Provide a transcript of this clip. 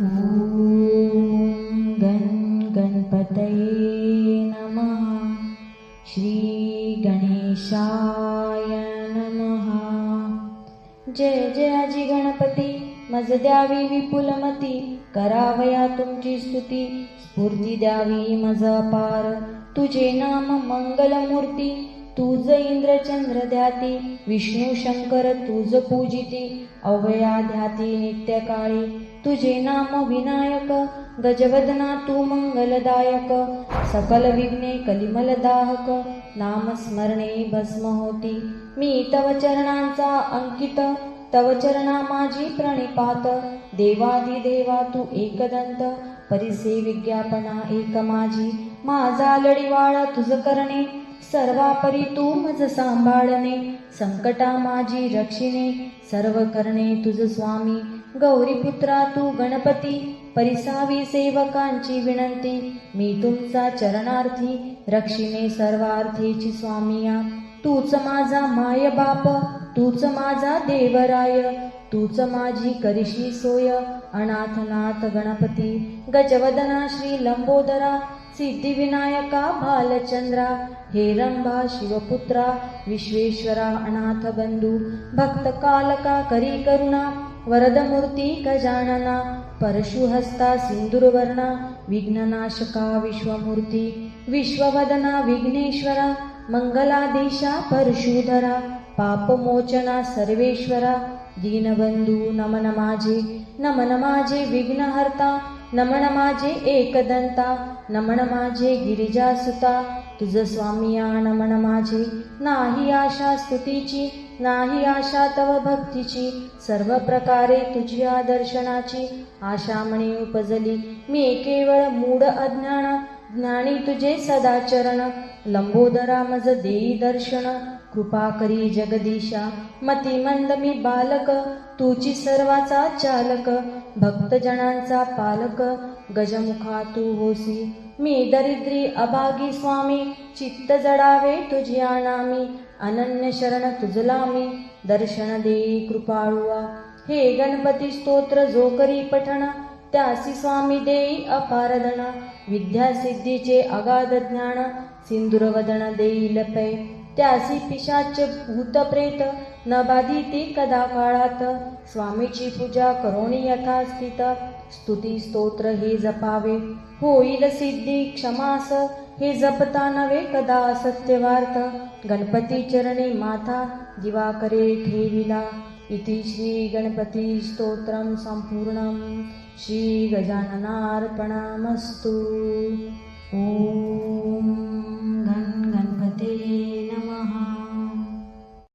ॐ गण गणपतये नमः। श्रीगणेशाय नमः। जय जय आजी गणपती। मज द्यावी विपुलमती। करावया तुमची स्तुती। स्फूर्ती द्यावी मज अपार तुझे नाम मंगलमूर्ती। तुझ इंद्रचंद्र ध्याती। विष्णू शंकर तुझ पूजिती। अवया ध्याती नित्यकाळी तुझे नाम विनायक गजवदना तू मंगलदायक सकल विघ्ने कलिमलदाहक नामस्मरणे भस्म होती मी तव चरणांचा अंकित तव चरणा माझी प्रणिपात. देवादिदेवा तू एकदंत परिसे विज्ञापना एक माझी. माझा लढीवाळा तुझ करणे सर्वापरी तू मज सांभाळणे संकटा माझी रक्षिणे सर्व करणे तुझ स्वामी. गौरीपुत्रा तू गणपती परिसावी सेवकांची विनंती. मी तुमचा चरणार्थी रक्षिणे सर्वार्थीची स्वामिया. तूच माझा माय बाप तूच माझा देवराय. तूच माझी करिशी सोय अनाथनाथ गणपती. गजवदना श्री लंबोदरा सिद्धिविनायका बालचंद्रा. हे रंभा शिवपुत्रा विश्वेश्वरा अनाथ बंधू. भक्त कालका करी करुणा. वरदमूर्ती गजानना परशुहस्ता सिंदूरवर्णा विघ्ननाशका विश्वमूर्ती विश्ववदना विघ्नेश्वरा मंगलादेशा परशुधरा पापमोचना सर्वेश्वरा दीनबंधू नमन माझे नमन माझे विघ्नहर्ता नमन माझे एकदंता नमन माझे गिरिजासुता तुझ स्वामिया नमन माझे. नाही आशा स्तुतीची नाही आशा तव भक्तीची सर्व प्रकारे तुझ्या दर्शनाची आशा म्हणे उपजली. मी केवळ मूढ अज्ञान ज्ञानी तुझे सदाचरण लंबोदरा मज देई दर्शन कृपा करी जगदीशा मतिमंद मी बालक तुची सर्वाचा चालक भक्तजनांचा पालक गजमुखा तू होसी मी दरिद्री अभागी स्वामी चित्त जडावे तुझ्या नामी अनन्य शरण तुझला मी दर्शन देई कृपाळुआ. हे गणपती स्तोत्र जो करी पठण त्यासी स्वामी देई अपारधन विद्यासिद्धीचे अगाध ज्ञान सिंदूरवदन देई लपे. त्यासी पिशाच भूतप्रेत न न बाधिती कदा काळात. स्वामीची पूजा करोणी यथास्थित स्तुती स्तोत्र हे जपावे. होईल सिद्धी क्षमास. हे जपता नवे कदा सत्यवार्थ. गणपती चरणे माथा दिवाकरे ठेविला. इति श्री गणपती स्तोत्रम संपूर्ण. श्री गजाननार्पणमस्तु.